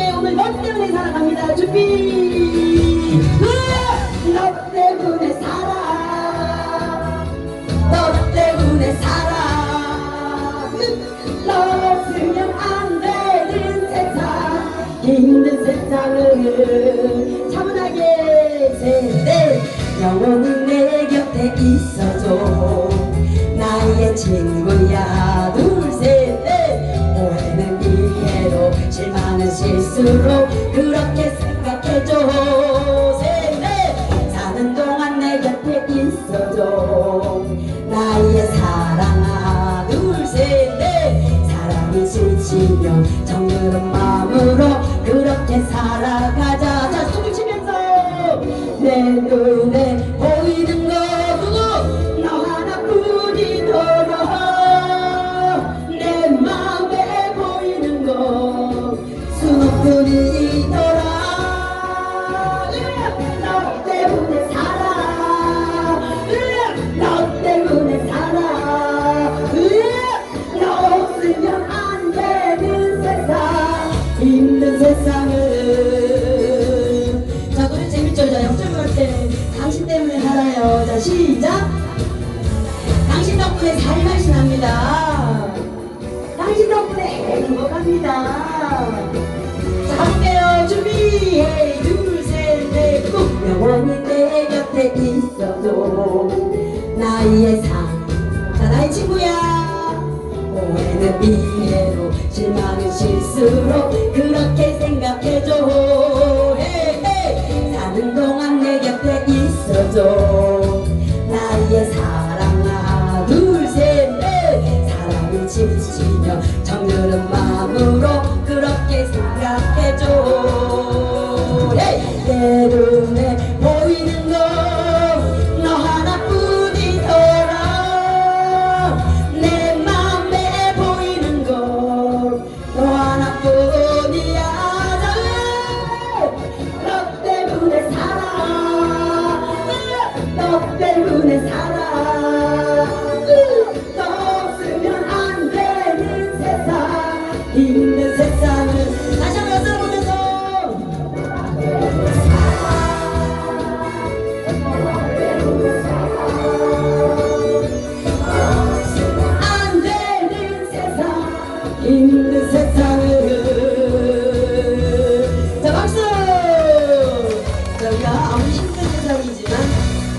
중에 오늘 너 때문에 살아갑니다. 으아! 너 때문에 살아. 너 때문에 살아. 너 없으면 안 되는 세상. 힘든 세상을 차분하게 세대 영원히 내 곁에 있어줘. 나의 친구 실수로 그렇게 생각해줘. 셋넷 사는 동안 내 곁에 있어줘. 나의 사랑아 둘셋넷 사랑이 지치면 정들은 마음으로 그렇게 살아가자. 자 소리 치면서. 내눈 세상 힘든 세상을 자 노래 재밌죠? 자 영절 볼때 당신 때문에 살아요 자 시작 당신 덕분에 살맛이 납니다. 당신 덕분에 행복합니다. 나의 삶. 자, 나의 친구야. 오해는 이해로, 실망은 실수로, 그렇게 생각해줘. 사는 동안 내 곁에 있어줘. 나의 사랑아 둘셋넷 사랑이 지치며 정드는 마음으로 그렇게 생각해줘! 내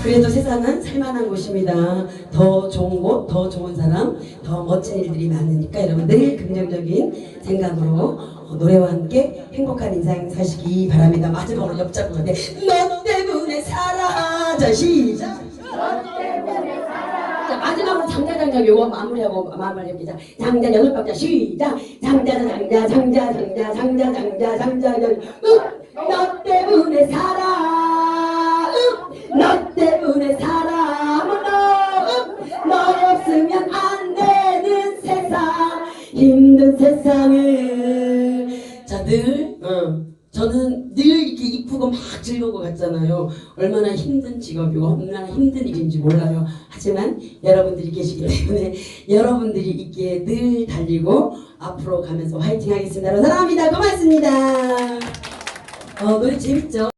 그래도 세상은 살만한 곳입니다. 더 좋은 곳, 더 좋은 사람, 더 멋진 일들이 많으니까 여러분 늘 긍정적인 생각으로 어, 노래와 함께 행복한 인생 사시기 바랍니다. 마지막으로 가는데 너 때문에 살아 자 시작. 자 마지막으로 장자 장자 요거 마무리하고 마무리합니다. 장자 여덟 박자 시작. 장자 장자 장자 장자 장자 장자 장자 장자 너 때문에 살아 힘든 세상을 자늘 어. 저는 늘 이렇게 이쁘고 막 즐거운 것 같잖아요. 얼마나 힘든 직업이고 얼마나 힘든 일인지 몰라요. 하지만 여러분들이 계시기 때문에 여러분들이 있기에 늘 달리고 앞으로 가면서 화이팅 하겠습니다. 사랑합니다. 고맙습니다. 어, 노래 재밌죠?